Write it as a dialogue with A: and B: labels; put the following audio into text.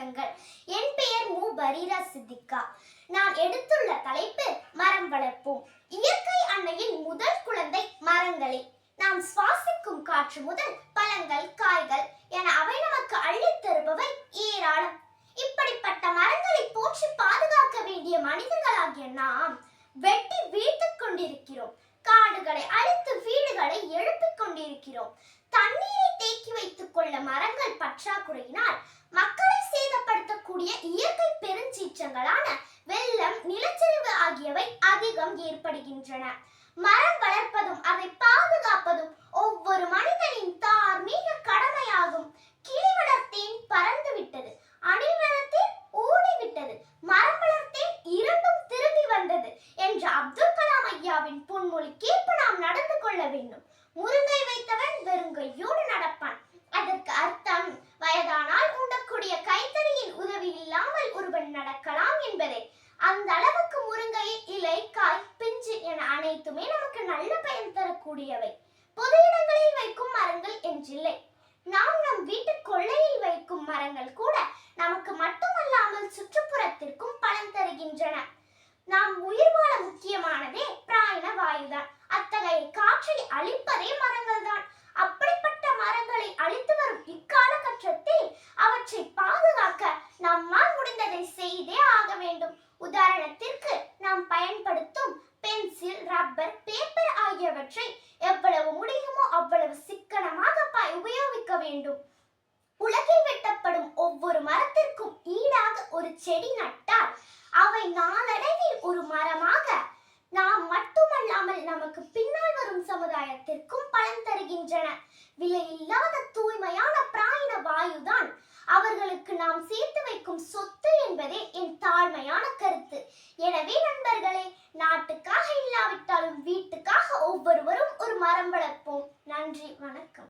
A: வணக்கங்கள் என் பெயர் மு. பரீரா சித்திகா. நான் எடுத்துள்ள தலைப்பு மரம் வளர்ப்போம். இயற்கை அன்னையின் முதல் குழந்தை மரங்களே. நாம் சுவாசிக்கும் காற்று முதல் பழங்கள் காய்கள் என அவை நமக்கு அள்ளித் தருபவை ஏராளம். இப்படிப்பட்ட மரங்களை போற்றி பாதுகாக்க வேண்டிய மனிதர்களாகிய நாம் வெட்டி வீழ்த்துக் கொண்டிருக்கிறோம். காடுகளை அழித்து வீடுகளை எழுப்பிக் கொண்டிருக்கிறோம். தண்ணீரை தேக்கி வைத்துக் கொள்ள மரங்கள் பற்றாக்குறையினால் கூடிய இயற்கை பெருஞ்சீற்றங்களான வெள்ளம் நிலச்சரிவு ஆகியவை அதிகம் ஏற்படுகின்றன. மரம் வளர்ப்பதும் அதை பாதுகாப்பதும் ஒவ்வொரு மனிதனின் தார்மீக கடமையாகும். கிளி வளர்த்தேன் பறந்து விட்டது அணில் வளர்த்தேன் ஓடிவிட்டது மரம் வளர்த்தேன் இரண்டும் திரும்பி வந்தது என்ற அப்துல் கலாம் ஐயாவின் பொன்மொழிக்கேற்ப நாம் நடந்து கொள்ள வேண்டும். முருங்கை வைத்தவன் வெறுங்கையோடு நடப்பான். என்பதே. அந்த அளவுக்கு முருங்கை இலை காய் பிஞ்சு என அனைத்துமே நமக்கு நல்ல பயன் தரக்கூடியவை. பொது இடங்களில் வைக்கும் மரங்கள் என்றில்லை. நாம் நம் வீட்டு கொள்ளையில் வைக்கும் மரங்கள் கூட நமக்கு மட்டுமல்லாமல் சுற்றுப்புறத்திற்கும் பலன் தருகின்றன. நாம் உயிர் வாழ முக்கியமானதே பிராயண வாயுதான். அத்தகைய காற்றை அழிப்பதே மரங்கள் தான் அப்படிப்பட்ட மரங்களை அழித்து வரும் இக்காலகட்டத்தில் அவற்றை பாதுகாக்க நம்மால் முடிந்ததை செய்தே வேண்டும். உதாரணத்திற்கு நாம் பயன்படுத்தும் பென்சில் ரப்பர் பேப்பர் ஆகியவற்றை எவ்வளவு முடியுமோ அவ்வளவு சிக்கனமாக உபயோகிக்க வேண்டும். உலகில் வெட்டப்படும் ஒவ்வொரு மரத்திற்கும் ஈடாக ஒரு செடி நட்டால் அவை நாளடைவில் ஒரு மரமாக நாம் மட்டுமல்லாமல் நமக்கு பின்னால் வரும் சமுதாயத்திற்கும் பலன் தருகின்றன. விலையில்லாத ஒவ்வொருவரும் ஒரு மரம் வளர்ப்போம். நன்றி வணக்கம்.